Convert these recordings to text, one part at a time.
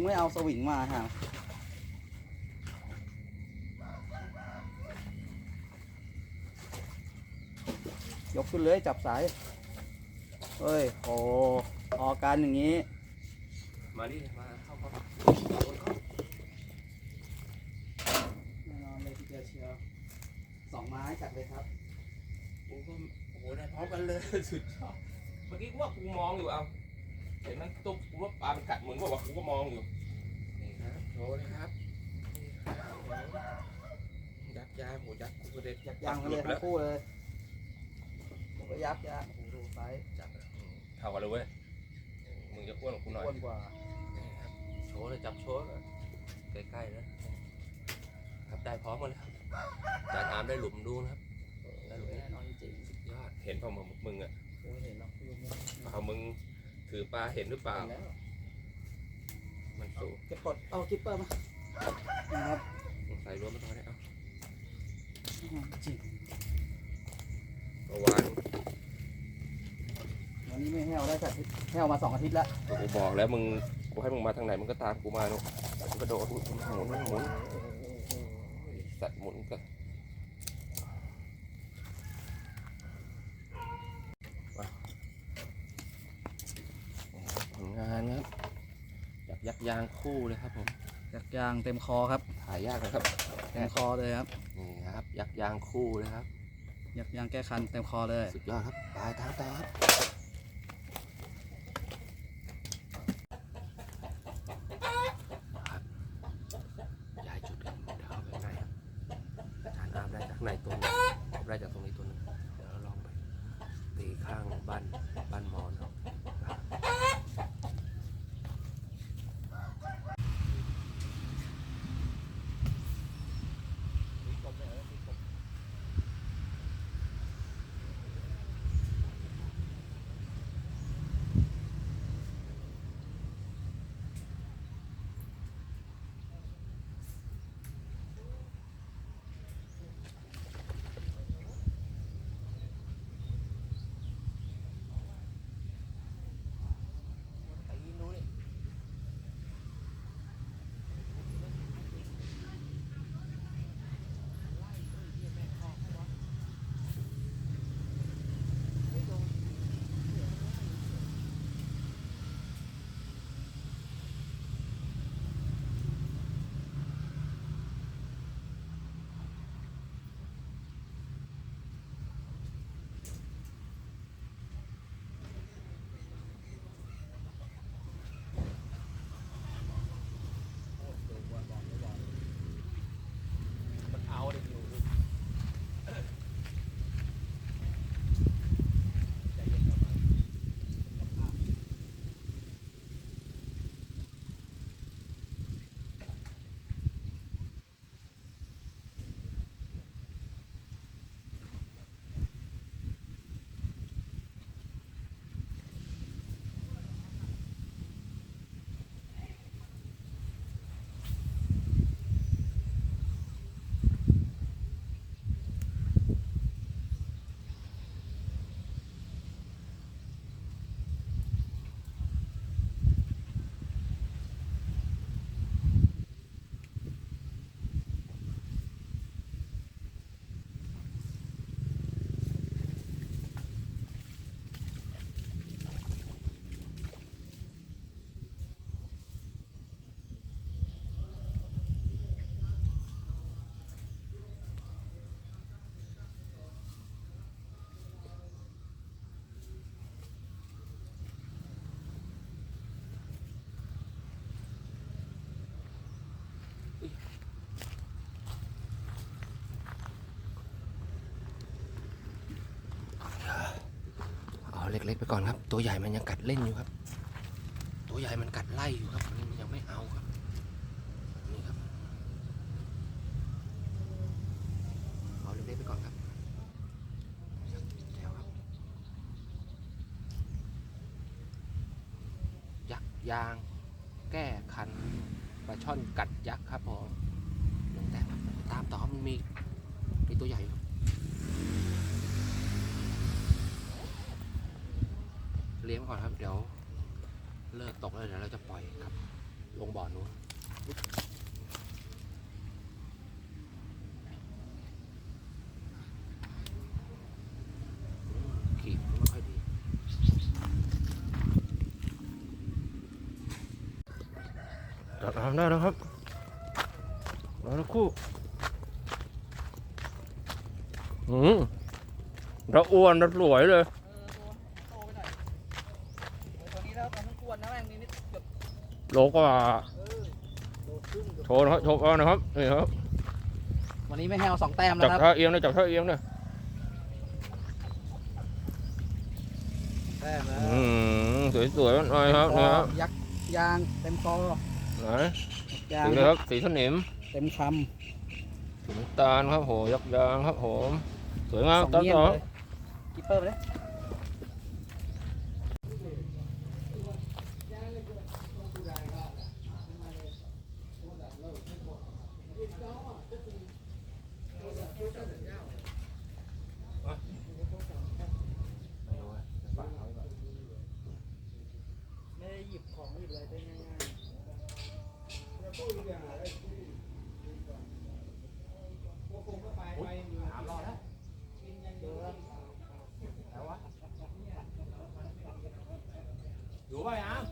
งไม่เอาสวิงมาฮะยกขึ้นเลยจับสายเอ้ย โอ้ออกการอย่างนี้ มาดิ มาเข้าเข้าแน่นอนเลยทีเดียวเชียวสองไม้จัดเลยครับกูก็โอ้โหได้พร้อมกันเลย สุดยอด เมื่อกี้กูว่ากูมองอยู่เอา เห็นมันตุ๊บกูว่าปลามันกัดเหมือนว่ากูก็มองอยู่นี่ครับโชว์เลยครับนี่ครับยักษ์ยาโหยักษ์กูก็เด็ดยักษ์ยังหเลลุยดทั้แล้วงคู่เลยผมก็ยับยับโอ้โหดูไซส์จับแล้วอืมเท่ากันเลยเว้ยมึงจะอ้วนกว่ากูหน่อยอ้วนกว่านี่ครับโชว์เลยจับโชว์เลยใกล้ๆนะครับได้พร้อมกันแล้วจานอามได้หลุมดูนะครับได้หลุมแน่นอนจริงสุดยอดเห็นเปล่ามึงมึงอะๆกูไม่เห็นหรอกลูกนี้เปล่ามึง ถือปลาเห็นหรือเปล่าเห็นแล้วมันสูงเก็บกดเอากิปเปอร์มานะครับใส่รวมมาตอนนี้เอาจริงเมื่อวานวันนี้ไม่แห้วได้แต่แห้วมาสองอาทิตย์แล้วกูบอกแล้วมึงกูให้มึงมาทางไหนมึงก็ตามกูมาเนอะมึงกระโดดหมุนหมุนหมุนสัตว์หมุนกันมาผลงานครับจับ ยักษ์ยางคู่เลยครับผมยักยางเต็มคอครับถ่ายยากนะครับเต็มคอเลยครับนี่ครับ ยักษ์ยางคู่เลยครับ ยักยางแก้คันเต็มคอเลย สุดยอดครับปลายทางต่อครับย้ายจุดกันเดี๋ยวเข้าไปข้างในครับอาจารย์อาบได้จากข้างในตัวหนึงผมได้จากตรงนี้ ไปก่อนครับ ตัวใหญ่มันยังกัดเล่นอยู่ครับ ตัวใหญ่มันกัดไล่อยู่ครับมันยังไม่เอาครับนี่ครับเอาเล็กๆไปก่อนครับแถวครับยักษ์ยาง แก้คันปลาช่อนกัดยักษ์ครับผมหนึ่งแต้มครับตามต่อมันมีมีตัวใหญ่ครับ ลี้ยงก่อนครับ เดี๋ยวเลิกตกแล้วเดี๋ยวเราจะปล่อยครับ ลงบ่อนู้นขีดไม่ค่อยดี จับทำได้แล้วครับรอสักครู่อืมเราอ้วนเราสวยเลย โตไปหน่อยตัวนี้แล้วมันกวนนะแม่งมีนิดเกือบ โลกว่าเออโลครึ่งเกือบโชว์นะครับโชว์เอานะครับนี่ครับวันนี้ไม่ให้เอาสองแต้มแล้จัวบครับเท้าเอียงเลยจับเท้าเอียงเลยแต้มแล้วอืมสวยๆหน่อยครับนี่ครับยักษ์ยางเต็มคอไหนยางสีเลยครับสีสนิมเต็มคสีน้ำตาลครับโหยักษ์ยางครับผมสวยำงามสองตามเงี้ยต่อเลยกิปเปอร์ไปเลย ไม่ได้หยิบของหยิบอะไรได้ง่ายๆ อยู่ป่ะยัง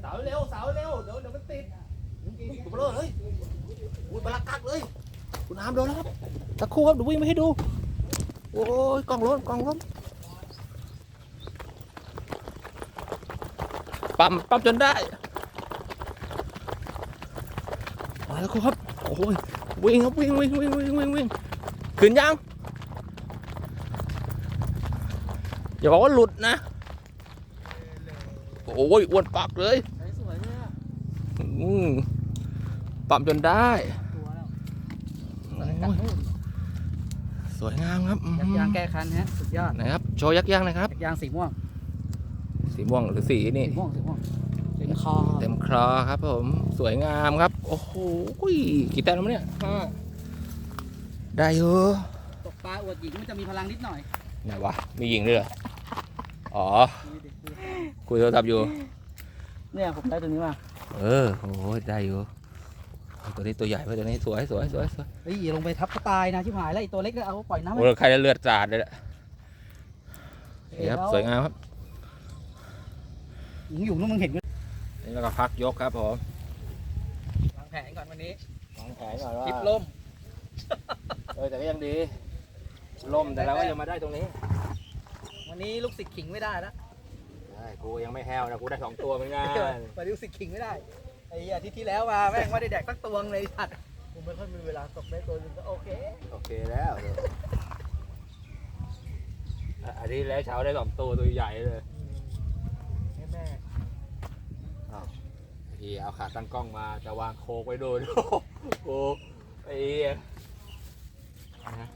เสาเร็วเสาเร็วเดี๋ยวเดี๋ยวมันติดกูเบลอเลยอุ้ยบลักกักเลยคุณน้ำโดนแล้วครับ ตะ ครู่ครับเดี๋ยววิ่งมาให้ดู โอ้ยกล่องล้นกล่องล้นปั๊มปั๊มจนได้มาแล้วครับโอ้ยวิ่งครับวิ่งวิ่งวิ่งวิ่งวิ่งวิ่งขึ้นยังอย่าบอกว่าหลุดนะโอ้ยอ้วนปักเลยปั๊มจนได้ วแล้วโอ้ยสวยงามครับอืมยักษ์ยางแก้คันฮะสุดยอดนะครับโชว์ยักษ์ย่างหนะครับยักษ์ยางสีม่วง สีม่วงหรือสีนี่สีม่วงสีม่วงเต็มคอเต็มคลอครับผมสวยงามครับ โอ้โหกี่แต้มแล้วเนี่ยห้าได้เยอะตกปลาอวดหญิงมันจะมีพลังนิดหน่อยไหนวะมีหญิงด้วยเหรออ๋อนี่ดิคุยโทรศัพท์อยู่ เนี่ยผมได้ตัวนี้มาเออโอ้ยได้อยู่เอา ตัวนี้ตัวใหญ่ไปตัวนี้สวยสวยสวยสวยเฮ้ยอย่าลงไปทับก็ตายนะชิบหายแล้วไอ้ตัวเล็กก็เอาปล่อยน้ำโอ้ไว้ยใครจะเลือดสาดเลยแหละนี่ครับแล้วสวยงามครับหญิงอยู่นู่นมึงเห็นไหมนี่แล้วก็พักยกครับผมวางแผนก่อนวันนี้วางแผนก่อนว่าคลิปล่มเออแต่ก็ยังดีล่มแต่เราก็ยังมาได้ตรงนี้ วันนี้ลูกศิษย์ขิงไม่ได้แล้วใช่กูยังไม่แห้วนะกูได้สองตัวเหมือนกันวันนี้ลูกศิษย์ขิงไม่ได้ไอ้อาทิตย์ที่แล้วมาแม่งไม่ได้แดกสักตัวเลยสัตว์กูไม่ค่อยมีเวลาตกได้ตัวนึงก็โอเคโอเคแล้วเดี๋ยวอะอันนี้แล้วเช้าได้สองตัวตัวใหญ่เลยให้แม่พี่เอาขาตั้งกล้องมาจะวางโคกไว้ดูโอ้ไอ้เหี้ยนะ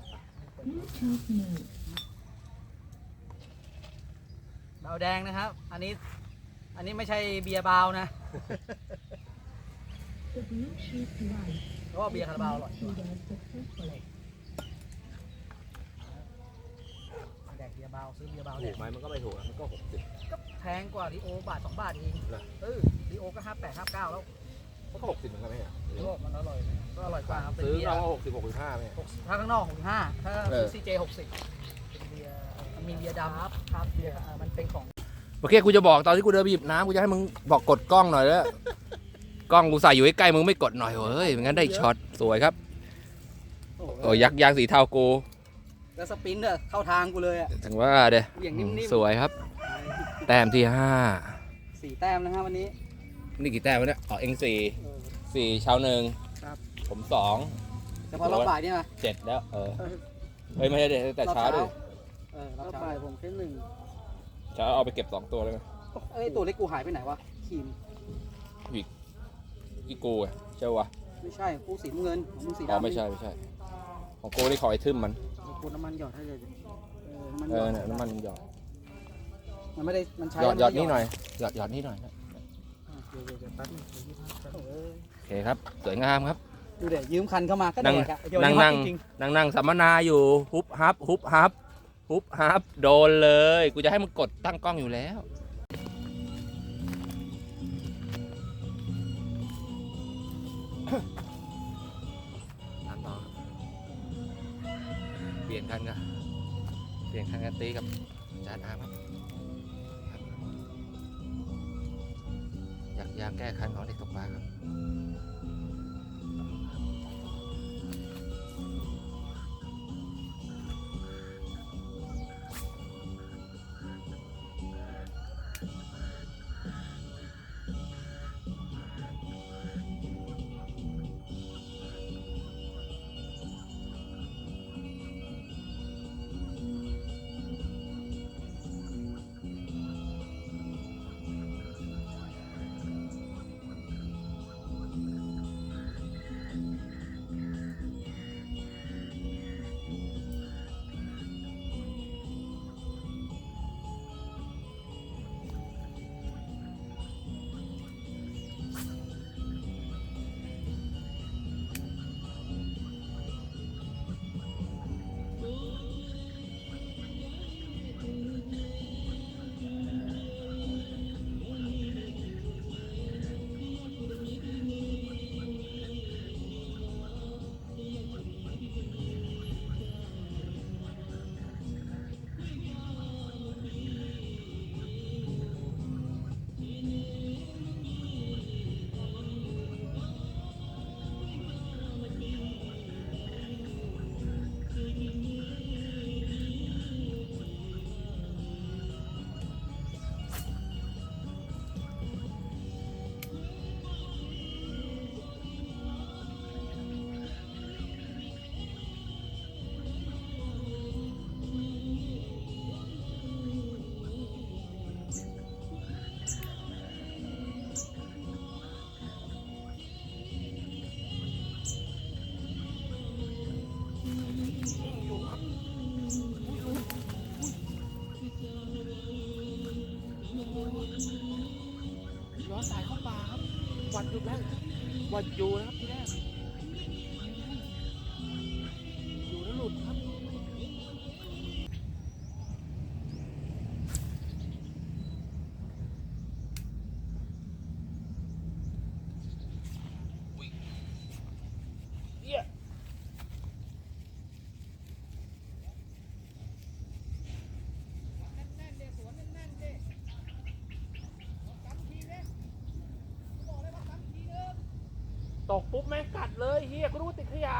เบาแดงนะครับ อันนี้ อันนี้ไม่ใช่เบียร์บาวนะ เพราะว่าเบียร์คาราบาวอร่อยกว่าแดกเบียร์บาวซื้อเบียร์บาวแดถูกกไหมมันก็ไม่ถูกนะมันก็หกสิบ ก็แพงกว่าลีโอบาทสองบาทเองเหรอ เออลีโอก็ห้าแปดห้าเก้าแล้วมันก็หกสิบเหมือนกันไหมอะลีโอมันอร่อยนะก็อร่อยกว่าครับเป็นซื้อเบียร์เราก็หกสิบหกสิบห้าไหมหกสิบถ้าข้างนอกหกสิบห้าถ้าเอซื้ออ ซีเจหกสิบเป็นเบียร์มันมีเบียร์ดำครับครับเบียร์อ่ามันเป็นของโอเคกูจะบอกตอนที่กูเดินไปหยิบน้ำกูจะให้มึงบอกกดกล้องหน่อยแล้ว กล้องกูใส่อยู่ใกล้ๆมึงไม่กดหน่อยเฮ้ยไม่งั้นได้ช็อตสวยครับโอ้ยยักษ์ยางสีเทากูแล้วสปินเนี่ยเข้าทางกูเลยอะถึงว่าเด้อย่างนิ่มๆสวยครับ แต้มที่ห้าสี่แต้มนะฮะวันนี้นี่กี่แต้มวะเนี่ยอ๋อเอ็งสี่เออสี่ชาวหนึ่งครับผมสองเฉพาะรอบบ่ายเนี่ยนะเจ็ดแล้วเออเออเฮ้ยไม่ใช่เด็แต่เช้าด้วยเออรอบบ่ายผมแค่หนึ่งเช้าเอาไปเก็บสองตัวเลยไหมเอ้ยตัวเล็กกูหายไปไหนวะครีม อีกูอะใช่ปะวะไม่ใช่กูสีน้ำเงินของมึงสีอ๋อดำไม่ใช่ไม่ใช่ ของกูนี่ขอไอ้ทึมมันกูน้ำมันหยอดให้เลยเออน้ำมันเอหยออดเนี่ยน้ำมันหยอดมันไม่ได้มันใช้หยอดหยอดมันี่ไม่หน่อยหยอดหยอดนี่หน่อยอะเดี๋ยวเดี๋ยวเดี๋ยวแป๊บนึงเดี๋ยวพี่พักแป๊บนึงเออโอเคครับสวยงามครับ ดูเดี๋ยวยืมคันเข้ามาก็แดกอะเดี๋ยวนั่งนี้นั่งฮอตจริงนั่งนั่งสัมมนาอยู่ฮุบฮับฮุบฮับฮุบฮับโดนเลย กูจะให้มึงกดตั้งกล้องอยู่แล้ว ๆ ท่านคันกันเปลี่ยนคันกันตีกับอาจารย์อารับครับอยากอยากแก้คันของเด็กตกปลาครับ วัดอยู่นะครับ ตกปุ๊บแม่งกัดเลยเฮียก็รู้ว่าติดขยะ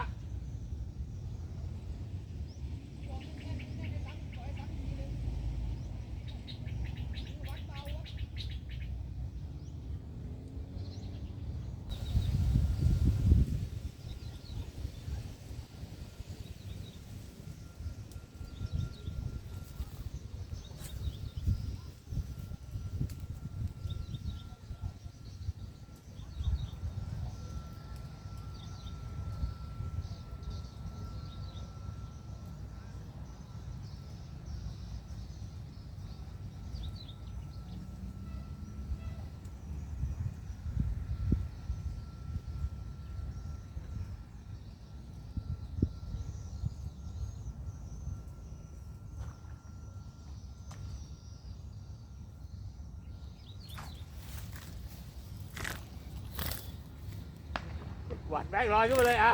วัดแม่งลอยขึ้นมาเลยอะ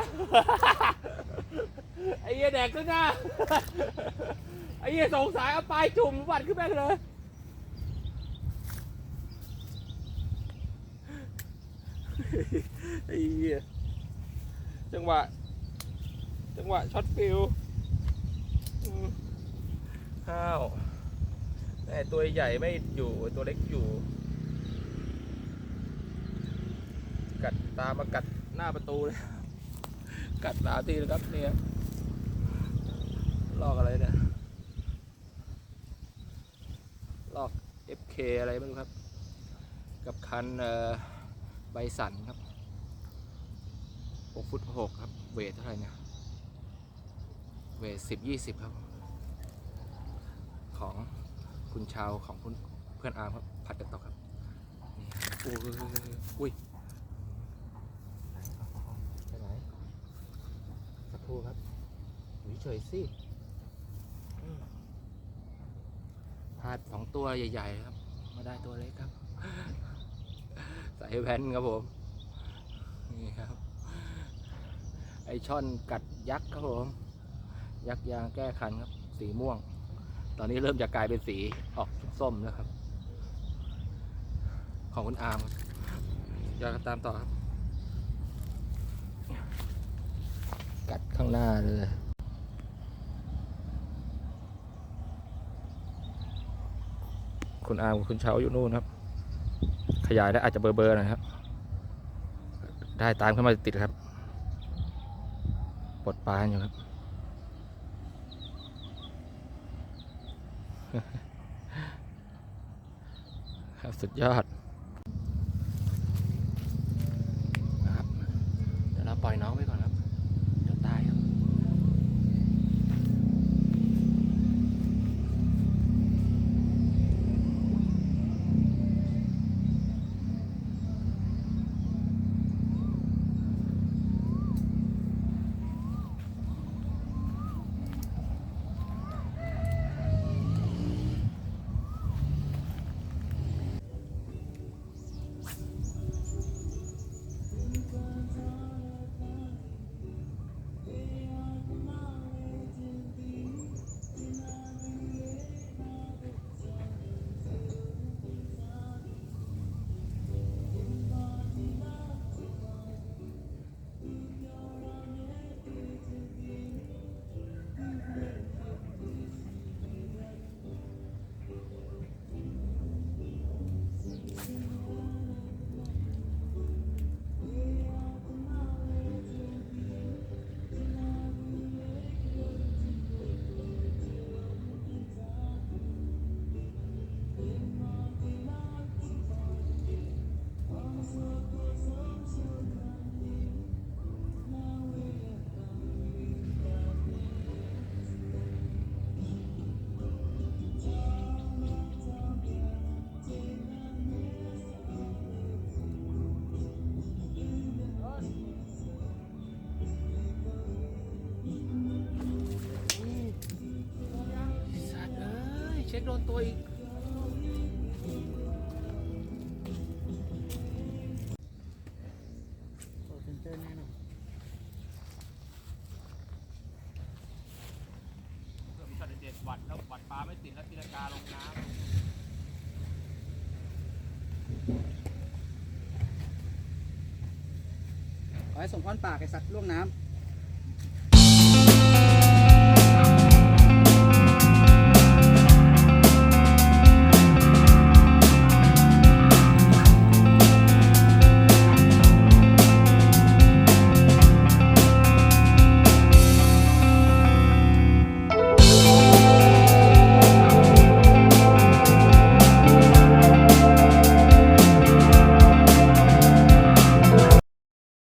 ไอ้เหี้ยแดกขึ้นหน้า ไอ้เหี้ยสงสายเอาปลายจุ่มหวัดขึ้นแม่งเลย ไอ้เหี้ยจังหวะ จังหวะช็อตฟิลอืมข้าวแต่ตัวใหญ่ไม่อยู่ตัวเล็กอยู่ กัดตามมากัด หน้าประตูเลย กัดสามทีนะครับเนี่ยลอกอะไรเนี่ยลอก FK อะไรไม่รู้ครับ กับคันใบสันครับ6ฟุต6ครับ เวทเท่าไหร่เนี่ย เวท10 20ครับ ของคุณชาวของคุณเพื่อนอาร์มครับ ผัดกันต่อครับ นี่ อุ้ยอุ้ยไหนเอาเอาเอาไปไหน สักครู่ครับอยู่เฉยๆสิอืมพลาดสองตัวใหญ่ๆครับ มาได้ตัวเล็กครับ ใส่แว่นครับผม นี่ครับ ไอช่อนกัดยักษ์ครับผม ยักษ์ยางแก้คันครับ สีม่วง ตอนนี้เริ่มจะกลายเป็นสีออกส้มแล้วครับ ของคุณอาร์มครับอยากตามต่อครับ กัด ข้างหน้าเลยคุณอาคุณเช้าอยู่นู่นครับ ขยายได้อาจจะเบอร์เบอร์นะครับ ได้ตามเข้ามาติดครับปลดปลานอยู่ครับ ครับ สุดยอด ตัวอีกโอ้เซนเตอร์แน่นอนเพื่อมีช็อตเด็ดๆวัดแล้ววัดปลาไม่ติดแล้วตีลังกาลงน้ำขอให้ส่งค้อนปากไอสัตว์ล่วงน้ำ